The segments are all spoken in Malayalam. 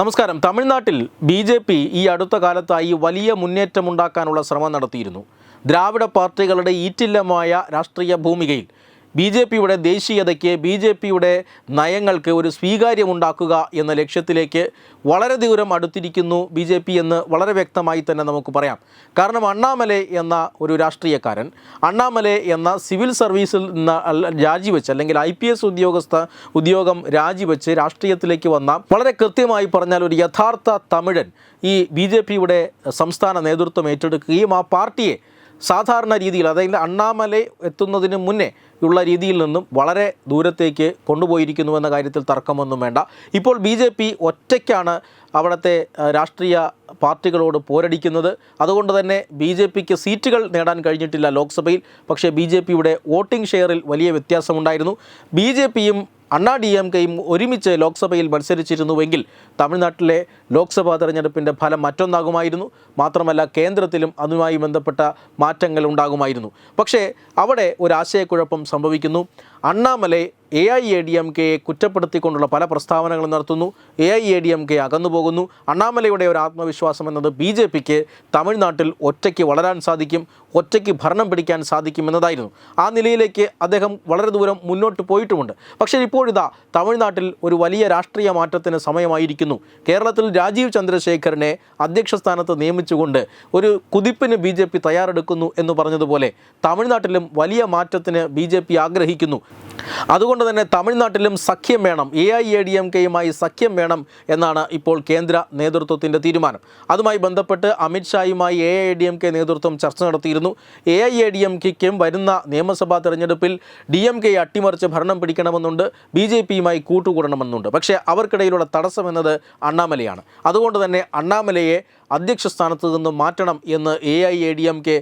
നമസ്കാരം. തമിഴ്നാട്ടിൽ ബി ജെ പി ഈ അടുത്ത കാലത്തായി വലിയ മുന്നേറ്റമുണ്ടാക്കാനുള്ള ശ്രമം നടത്തിയിരുന്നു. ദ്രാവിഡ പാർട്ടികളുടെ ഈറ്റില്ലമായ രാഷ്ട്രീയ ഭൂമികയിൽ ബി ജെ പിയുടെ ദേശീയതയ്ക്ക് ബി ജെ പിയുടെ നയങ്ങൾക്ക് ഒരു സ്വീകാര്യമുണ്ടാക്കുക എന്ന ലക്ഷ്യത്തിലേക്ക് വളരെ ദൂരം അടുത്തിരിക്കുന്നു ബി ജെ പി എന്ന് വളരെ വ്യക്തമായി തന്നെ നമുക്ക് പറയാം. കാരണം അണ്ണാമലെ എന്ന ഒരു രാഷ്ട്രീയക്കാരൻ അണ്ണാമലെ എന്ന സിവിൽ സർവീസിൽ നിന്ന് രാജിവെച്ച് അല്ലെങ്കിൽ ഐ പി എസ് ഉദ്യോഗസ്ഥ ഉദ്യോഗം രാജിവെച്ച് രാഷ്ട്രീയത്തിലേക്ക് വന്ന വളരെ കൃത്യമായി പറഞ്ഞാൽ ഒരു യഥാർത്ഥ തമിഴൻ ഈ ബി ജെ പിയുടെ സംസ്ഥാന നേതൃത്വം ഏറ്റെടുക്കുകയും ആ പാർട്ടിയെ സാധാരണ രീതിയിൽ അതായത് അണ്ണാമലൈ എത്തുന്നതിന് മുന്നേ ഉള്ള രീതിയിൽ നിന്നും വളരെ ദൂരത്തേക്ക് കൊണ്ടുപോയിരിക്കുന്നുവെന്ന കാര്യത്തിൽ തർക്കമൊന്നും വേണ്ട. ഇപ്പോൾ ബി ഒറ്റയ്ക്കാണ് അവിടുത്തെ രാഷ്ട്രീയ പാർട്ടികളോട് പോരടിക്കുന്നത്. അതുകൊണ്ട് തന്നെ ബി ജെ പിക്ക് സീറ്റുകൾ നേടാൻ കഴിഞ്ഞിട്ടില്ല ലോക്സഭയിൽ. പക്ഷേ ബി ജെ പിയുടെ വോട്ടിംഗ് ഷെയറിൽ വലിയ വ്യത്യാസമുണ്ടായിരുന്നു. ബി ജെ പിയും അണ്ണാ ഡി എം കെയും ഒരുമിച്ച് ലോക്സഭയിൽ മത്സരിച്ചിരുന്നുവെങ്കിൽ തമിഴ്നാട്ടിലെ ലോക്സഭാ തെരഞ്ഞെടുപ്പിന്റെ ഫലം മറ്റൊന്നാകുമായിരുന്നു. മാത്രമല്ല കേന്ദ്രത്തിലും അതുമായി ബന്ധപ്പെട്ട മാറ്റങ്ങൾ ഉണ്ടാകുമായിരുന്നു. പക്ഷേ അവിടെ ഒരു ആശയക്കുഴപ്പം സംഭവിക്കുന്നു. Annamalai A I A D M കെയെ കുറ്റപ്പെടുത്തിക്കൊണ്ടുള്ള പല പ്രസ്താവനകളും നടത്തുന്നു. A I A D M K അകന്നു പോകുന്നു. അണ്ണാമലയുടെ ഒരു ആത്മവിശ്വാസം എന്നത് ബി ജെ പിക്ക് തമിഴ്നാട്ടിൽ ഒറ്റയ്ക്ക് വളരാൻ സാധിക്കും ഒറ്റയ്ക്ക് ഭരണം പിടിക്കാൻ സാധിക്കും എന്നതായിരുന്നു. ആ നിലയിലേക്ക് അദ്ദേഹം വളരെ ദൂരം മുന്നോട്ട് പോയിട്ടുമുണ്ട്. പക്ഷേ ഇപ്പോഴിതാ തമിഴ്നാട്ടിൽ ഒരു വലിയ രാഷ്ട്രീയ മാറ്റത്തിന് സമയമായിരിക്കുന്നു. കേരളത്തിൽ രാജീവ് ചന്ദ്രശേഖരനെ അധ്യക്ഷ സ്ഥാനത്ത് നിയമിച്ചുകൊണ്ട് ഒരു കുതിപ്പിന് ബി ജെ പി തയ്യാറെടുക്കുന്നു എന്ന് പറഞ്ഞതുപോലെ തമിഴ്നാട്ടിലും വലിയ മാറ്റത്തിന് ബി ജെ പി ആഗ്രഹിക്കുന്നു. അതുകൊണ്ട് തന്നെ തമിഴ്നാട്ടിലും സഖ്യം വേണം A I A D M കെയുമായി സഖ്യം വേണം എന്നാണ് ഇപ്പോൾ കേന്ദ്ര നേതൃത്വത്തിന്റെ തീരുമാനം. അതുമായി ബന്ധപ്പെട്ട് അമിത്ഷായുമായി A I D M K നേതൃത്വം ചർച്ച നടത്തിയിരുന്നു. A I A D M കെക്കും വരുന്ന നിയമസഭാ തെരഞ്ഞെടുപ്പിൽ ഡി എം കെ അട്ടിമറിച്ച് ഭരണം പിടിക്കണമെന്നുണ്ട് ബി ജെ പിയുമായി കൂട്ടുകൂടണമെന്നുണ്ട്. പക്ഷേ അവർക്കിടയിലുള്ള തടസ്സം എന്നത് അണ്ണാമലയാണ്. അതുകൊണ്ട് തന്നെ അണ്ണാമലയെ അധ്യക്ഷ സ്ഥാനത്ത് നിന്നും മാറ്റണം എന്ന് A I A D M K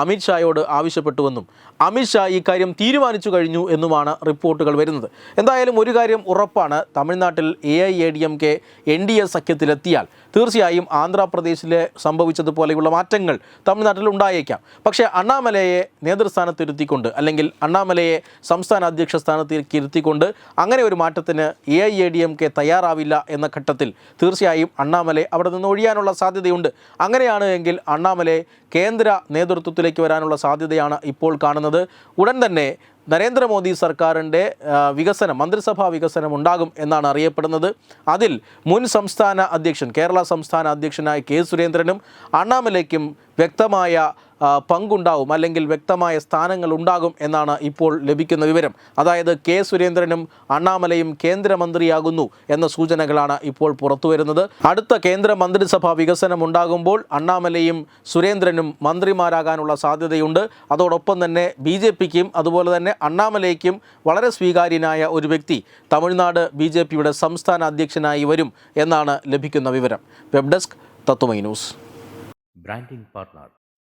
അമിത്ഷായോട് ആവശ്യപ്പെട്ടുവെന്നും അമിത്ഷാ ഈ കാര്യം തീരുമാനിച്ചു കഴിഞ്ഞു എന്നുമാണ് റിപ്പോർട്ടുകൾ വരുന്നത്. എന്തായാലും ഒരു കാര്യം ഉറപ്പാണ് തമിഴ്നാട്ടിൽ A I A D M K N D A സഖ്യത്തിലെത്തിയാൽ തീർച്ചയായും ആന്ധ്രാപ്രദേശിലെ സംഭവിച്ചതുപോലെയുള്ള മാറ്റങ്ങൾ തമിഴ്നാട്ടിൽ ഉണ്ടായേക്കാം. പക്ഷേ അണ്ണാമലയെ നേതൃസ്ഥാനത്തിരുത്തിക്കൊണ്ട് അല്ലെങ്കിൽ അണ്ണാമലയെ സംസ്ഥാന അധ്യക്ഷ സ്ഥാനത്തേക്ക് ഇരുത്തിക്കൊണ്ട് അങ്ങനെ ഒരു മാറ്റത്തിന് A I A D M K തയ്യാറാവില്ല എന്ന ഘട്ടത്തിൽ തീർച്ചയായും അണ്ണാമലെ അവിടെ നിന്ന് ഒഴിയാനുള്ള സാധ്യതയുണ്ട്. അങ്ങനെയാണ് എങ്കിൽ അണ്ണാമലെ കേന്ദ്ര നേതൃത്വത്തിലേക്ക് വരാനുള്ള സാധ്യതയാണ് ഇപ്പോൾ കാണുന്നത്. ഉടൻ തന്നെ നരേന്ദ്രമോദി സർക്കാരിന്റെ വികസനം മന്ത്രിസഭാ വികസനം ഉണ്ടാകും എന്നാണ് അറിയപ്പെടുന്നത്. അതിൽ മുൻ സംസ്ഥാന അധ്യക്ഷൻ കേരള സംസ്ഥാന അധ്യക്ഷനായ കെ സുരേന്ദ്രനും അണ്ണാമലയ്ക്കും വ്യക്തമായ പങ്കുണ്ടാവും അല്ലെങ്കിൽ വ്യക്തമായ സ്ഥാനങ്ങൾ ഉണ്ടാകും എന്നാണ് ഇപ്പോൾ ലഭിക്കുന്ന വിവരം. അതായത് കെ സുരേന്ദ്രനും അണ്ണാമലയും കേന്ദ്രമന്ത്രിയാകുന്നു എന്ന സൂചനകളാണ് ഇപ്പോൾ പുറത്തുവരുന്നത് അടുത്ത കേന്ദ്ര മന്ത്രിസഭാ വികസനം ഉണ്ടാകുമ്പോൾ അണ്ണാമലയും സുരേന്ദ്രനും മന്ത്രിമാരാകാനുള്ള സാധ്യതയുണ്ട്. അതോടൊപ്പം തന്നെ ബി ജെ പിക്കും അതുപോലെ തന്നെ അണ്ണാമലയ്ക്കും വളരെ സ്വീകാര്യനായ ഒരു വ്യക്തി തമിഴ്നാട് ബി ജെ പിയുടെ സംസ്ഥാന അധ്യക്ഷനായി വരും എന്നാണ് ലഭിക്കുന്ന വിവരം. Web desk Tatwamayi news. Branding partner